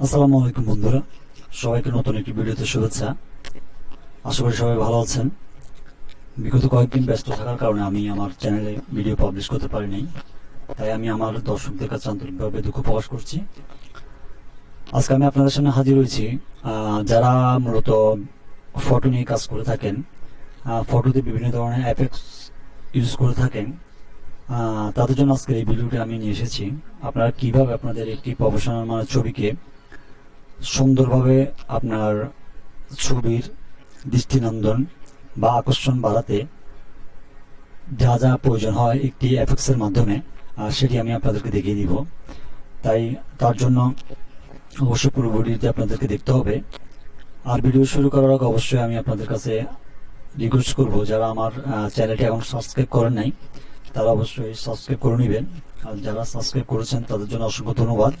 আসসালামু আলাইকুম বন্ধুরা। সবাইকে নতুন একটি ভিডিওতে শুভেচ্ছা। আশা করি সবাই ভালো আছেন। বিগত কয়েকদিন ব্যস্ত থাকার কারণে আমি আমার চ্যানেলে ভিডিও পাবলিশ করতে পারিনি। তাই আমি আমার দর্শকদের কাছে আন্তরিকভাবে দুঃখ প্রকাশ করছি। আজকে আমি আপনাদের সামনে হাজির হয়েছি যারা মূলত ফটো নিয়ে কাজ করে থাকেন ফটোতে বিভিন্ন ধরনের অ্যাপেক্স ইউজ করে থাকেন তাদের জন্য আজকের এই ভিডিওটি আমি নিয়ে এসেছি। আপনারা কীভাবে আপনাদের একটি প্রফেশনাল মানের ছবিকে সুন্দরভাবে আপনার ছবির দৃষ্টিনন্দন বা আকর্ষণ বাড়াতে যা যা প্রয়োজন হয় একটি এফেক্সের মাধ্যমে সেটি আমি আপনাদেরকে দেখিয়ে দিব। তাই তার জন্য অবশ্যই পুরো আপনাদেরকে দেখতে হবে। আর ভিডিও শুরু করার আগে অবশ্যই আমি আপনাদের কাছে রিকোয়েস্ট করব, যারা আমার চ্যানেলটি এখন সাবস্ক্রাইব করেন নাই, তারা অবশ্যই সাবস্ক্রাইব করে নেবেন। আর যারা সাবস্ক্রাইব করেছেন, তাদের জন্য অসংখ্য ধন্যবাদ।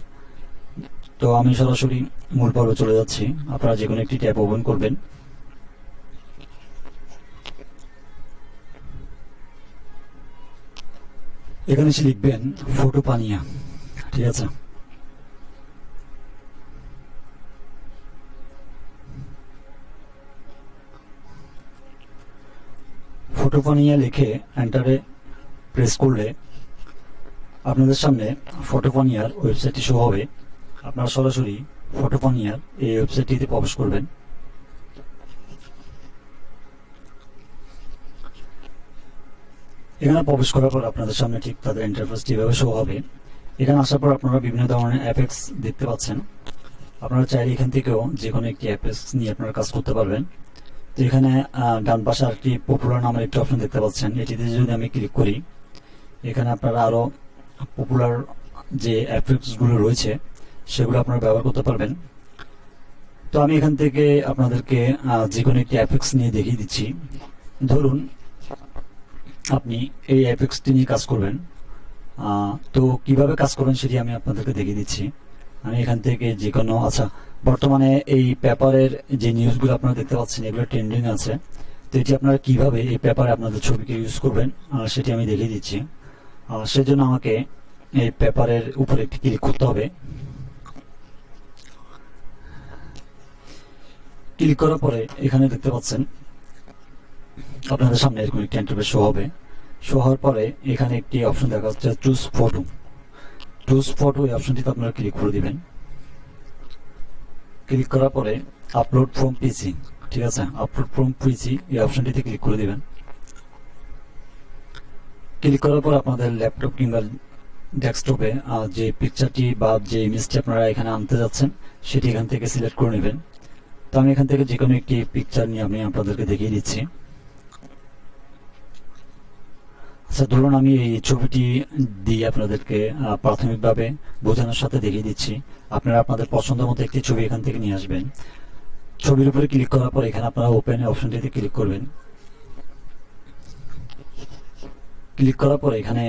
তো আমি সরাসরি মূল পর্বে চলে যাচ্ছি। আপনারা যে কোনো একটি ট্যাব ওপেন করবেন। এখানে এসে লিখবেন, ফটো পানিয়া ঠিক আছে? ফটো পানিয়া লিখে এন্টারে প্রেস করলে আপনাদের সামনে ফটোপানিয়ার ওয়েবসাইটটি শো হবে। আপনারা সরাসরি ফটোপানিয়ার এই ওয়েবসাইটটিতে প্রবেশ করবেন। এখানে প্রবেশ করার পর আপনাদের সামনে ঠিক তাদের ইন্টারফেসটি এভাবে শো হবে, এখানে আসার পর আপনারা বিভিন্ন ধরনের অ্যাপেক্স দেখতে পাচ্ছেন। আপনারা চাইলে এখান থেকেও যে কোনো একটি অ্যাপেক্স নিয়ে আপনারা কাজ করতে পারবেন। তো এখানে ডান পাশে আরেকটি পপুলার নামের একটি অপশন দেখতে পাচ্ছেন। এটিতে যদি আমি ক্লিক করি, এখানে আপনারা আরও পপুলার যে অ্যাপেক্সগুলো রয়েছে সেগুলো আপনারা ব্যবহার করতে পারবেন। তো আমি এখান থেকে আপনাদেরকে যে কোনো একটি অ্যাপেক্স নিয়ে দেখিয়ে দিচ্ছি। ধরুন, আপনি এই অ্যাপেক্সটি নিয়ে কাজ করবেন। তো কীভাবে কাজ করবেন সেটি আমি আপনাদেরকে দেখিয়ে দিচ্ছি। আমি এখান থেকে যে কোনো আচ্ছা বর্তমানে এই পেপারের যে নিউজগুলো আপনারা দেখতে পাচ্ছেন, এগুলো ট্রেন্ডিং আছে। তো এটি আপনারা কীভাবে এই পেপারে আপনাদের ছবিকে ইউজ করবেন সেটি আমি দেখিয়ে দিচ্ছি। সেজন্য আমাকে এই পেপারের উপরে একটি ক্লিক করতে হবে। ক্লিক করার পরে এখানে দেখতে পাচ্ছেন আপনাদের সামনে এরকম একটি ইন্টারফেস শো হবে। শো হওয়ার পরে এখানে একটি অপশন দেখা যাচ্ছে চুজ ফটো চুজ ফটো এই অপশনটিতে আপনারা ক্লিক করে দিবেন। ক্লিক করার পরে আপলোড ফ্রম পিসি ঠিক আছে? আপলোড ফ্রম পিসি এই অপশনটিতে ক্লিক করে দিবেন। ক্লিক করার পর আপনাদের ল্যাপটপ কিংবা ডেস্কটপে যে পিকচারটি বা যে ইমেজটি আপনারা এখানে আনতে যাচ্ছেন, সেটি এখান থেকে সিলেক্ট করে নেবেন। তো আমি এখান থেকে যে কোনো একটি পিকচার নিয়ে আমি আপনাদেরকে দেখিয়ে দিচ্ছি। আচ্ছা ধরুন আমি এই ছবিটি দিয়ে আপনাদেরকে প্রাথমিকভাবে বোঝানোর সাথে দেখিয়ে দিচ্ছি। আপনারা আপনাদের পছন্দ মতো একটি ছবি এখান থেকে নিয়ে আসবেন। ছবির উপরে ক্লিক করার পর এখানে আপনারা ওপেন অপশনটিতে ক্লিক করবেন। ক্লিক করার পরে এখানে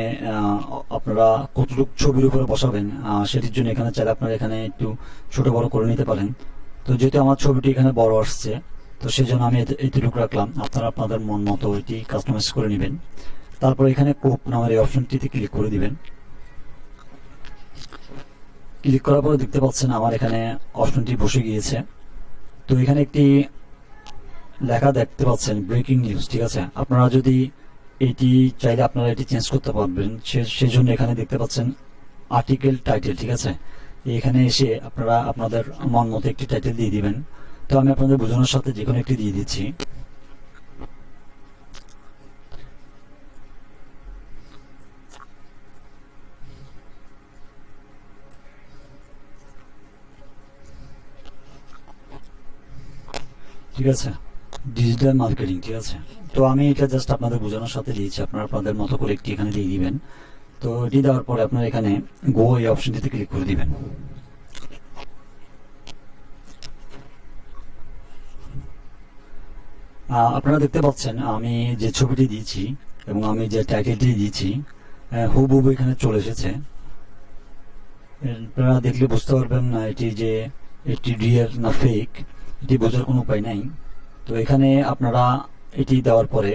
আপনারা কতটুকু ছবির উপরে বসাবেন সেটির জন্য এখানে চাইলে আপনারা এখানে একটু ছোট বড় করে নিতে পারেন। তো যেহেতু আমার ছবিটি এখানে বড় আসছে, তো সেই জন্য আমি এইটুকু রাখলাম। আপনারা আপনাদের মন মতো এটি কাস্টমাইজ করে নেবেন। তারপর এখানে কোপ নামের এই অপশনটিতে ক্লিক করে দিবেন। ক্লিক করার পরে দেখতে পাচ্ছেন আমার এখানে অপশনটি বসে গিয়েছে। তো এখানে একটি লেখা দেখতে পাচ্ছেন ব্রেকিং নিউজ ঠিক আছে? আপনারা যদি এটি চাইলে আপনারা এটি চেঞ্জ করতে পারবেন। সেজন্য এখানে দেখতে পাচ্ছেন আর্টিকেল টাইটেল ঠিক আছে? এখানে এসে আপনারা আপনাদের মন মতো একটি টাইটেল দিয়ে দিবেন। তো আমি আপনাদের বোঝানোর সাথে যে কোনো একটি দিয়ে দিচ্ছি। ঠিক আছে? ডিজিটাল মার্কেটিং ঠিক আছে? তো আমি এটা জাস্ট আপনাদের বোঝানোর সাথে দিয়েছি আপনারা আপনাদের মতো করে একটি এখানে দিয়ে দিবেন। তো এটি দেওয়ার পরে আপনারা এখানে গো এই অপশনটিতে ক্লিক করে দিবেন। আপনারা দেখতে পাচ্ছেন, আমি যে ছবিটি দিয়েছি এবং আমি যে টাইটেলটি দিয়েছি হুবহুবু এখানে চলে এসেছে। আপনারা দেখলে বুঝতে পারবেন না, এটি যে এটি রিয়েল না ফেক এটি বোঝার কোনো উপায় নাই। তো এখানে আপনারা এটি দেওয়ার পরে,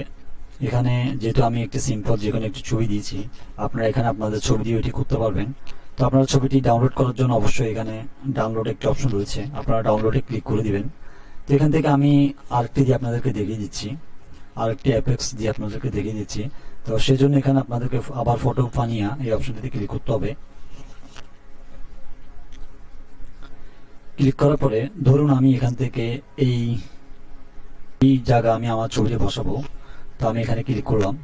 এখানে যেহেতু আমি একটি সিম্পল যে কোনো একটি ছবি দিয়েছি, আপনারা এখানে আপনাদের ছবি দিয়ে এটি করতে পারবেন। তো আপনারা ছবিটি ডাউনলোড করার জন্য অবশ্যই এখানে ডাউনলোড একটি অপশন রয়েছে, আপনারা ডাউনলোডে ক্লিক করে দিবেন। তো এখান থেকে আমি আরেকটি দিয়ে আপনাদেরকে দেখিয়ে দিচ্ছি, আরেকটি অ্যাপেক্স দিয়ে আপনাদেরকে দেখিয়ে দিচ্ছি। তো সেজন্য এখানে আপনাদেরকে আবার ফটো পানিয়া এই অপশনটিতে ক্লিক করতে হবে। ক্লিক করার পরে ধরুন আমি এখান থেকে এই এই জায়গা আমি আমার ছবিটি বসাবো। তো আমি এখানে ক্লিক করলাম।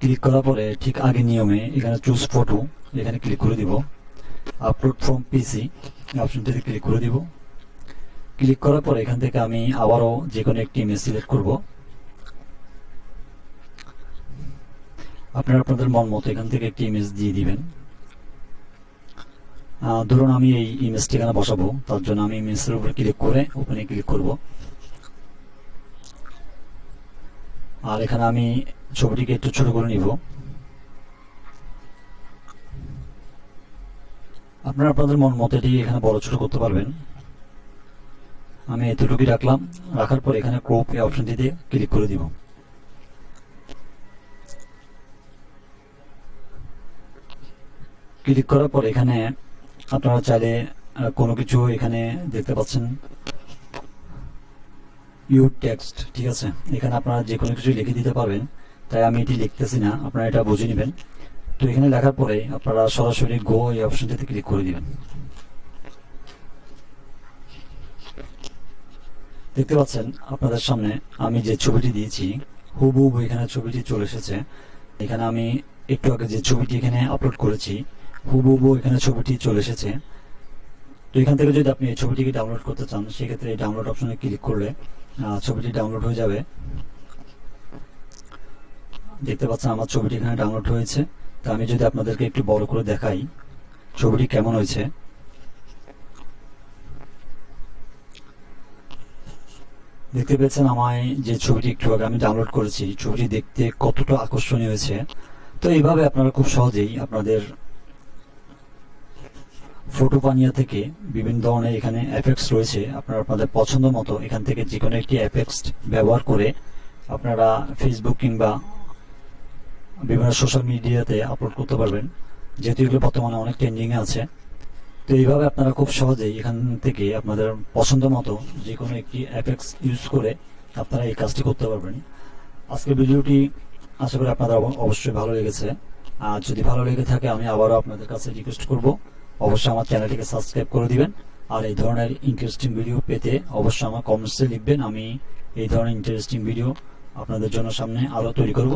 ক্লিক করার পরে ঠিক আগে নিয়মে এখানে চুজ ফটো এখানে ক্লিক করে দিব। আপলোড ফ্রম পিসি অপশনটিতে ক্লিক করে দিব। ক্লিক করার পরে এখান থেকে আমি আবারও যে কোনো একটি ইমেজ সিলেক্ট করব। আপনারা আপনাদের মন মতো এখান থেকে একটি ইমেজ দিয়ে দিবেন। ধরুন আমি এই ইমেজটি এখানে বসাবো, তার জন্য আমি ইমেজের উপরে ক্লিক করে ওপেনে ক্লিক করব। আর এখানে আমি ছবিটিকে একটু ছোট করে নিব। আপনারা আপনাদের মন মতো এটি এখানে বড় ছোট করতে পারবেন। আমি এতটুকুই রাখলাম। রাখার পর এখানে ক্রপ এই অপশনটিতে ক্লিক করে দিব। ক্লিক করার পর এখানে আপনারা চাইলে কোনো কিছু এখানে দেখতে পাচ্ছেন। ইউ টেক্সট ঠিক আছে? এখানে আপনারা যে কোনো কিছু লিখে দিতে পারবেন, তাই আমি এটি লিখতেছি না, আপনারা এটা বুঝে নেবেন। তো এখানে লেখার পরে আপনারা সরাসরি গো এই অপশনটিতে ক্লিক করে দিবেন। দেখতে পাচ্ছেন আপনাদের সামনে আমি যে ছবিটি দিয়েছি, হুবহু এখানে ছবিটি চলে এসেছে। এখানে আমি একটু আগে যে ছবিটি এখানে আপলোড করেছি, হুবহু এখানে ছবিটি চলে এসেছে। তো এখান থেকে যদি আপনি এই ছবিটিকে ডাউনলোড করতে চান, সেক্ষেত্রে এই ডাউনলোড অপশনে ক্লিক করলে ছবিটি ডাউনলোড হয়ে যাবে। দেখতে পাচ্ছেন আমার ছবিটি এখানে ডাউনলোড হয়েছে। তা আমি যদি আপনাদেরকে একটু বড় করে দেখাই, ছবিটি কেমন হয়েছে? দেখতে পেয়েছেন আমায় যে ছবিটি একটু আগে আমি ডাউনলোড করেছি। ছবিটি দেখতে কতটা আকর্ষণীয় হয়েছে। তো এইভাবে আপনারা খুব সহজেই আপনাদের ফটো পানিয়া থেকে বিভিন্ন ধরনের এখানে এফেক্টস রয়েছে। আপনারা আপনাদের পছন্দ মতো এখান থেকে যে কোনো একটি এফেক্টস ব্যবহার করে আপনারা ফেসবুক কিংবা বিভিন্ন সোশ্যাল মিডিয়াতে আপলোড করতে পারবেন। যেহেতু এগুলো বর্তমানে অনেক ট্রেন্ডিংয়ে আছে। তো এইভাবে আপনারা খুব সহজেই এখান থেকে আপনাদের পছন্দ মতো যে কোনো একটি অ্যাপেক্স ইউজ করে আপনারা এই কাজটি করতে পারবেন। আজকের ভিডিওটি আশা করি আপনাদের অবশ্যই ভালো লেগেছে। আর যদি ভালো লেগে থাকে, আমি আবারও আপনাদের কাছে রিকোয়েস্ট করব। অবশ্যই আমার চ্যানেলটিকে সাবস্ক্রাইব করে দিবেন। আর এই ধরনের ইন্টারেস্টিং ভিডিও পেতে অবশ্যই আমার কমেন্টসে লিখবেন। আমি এই ধরনের ইন্টারেস্টিং ভিডিও আপনাদের জন্য সামনে আরও তৈরি করব।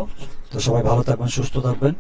তো সবাই ভালো থাকবেন, সুস্থ থাকবেন।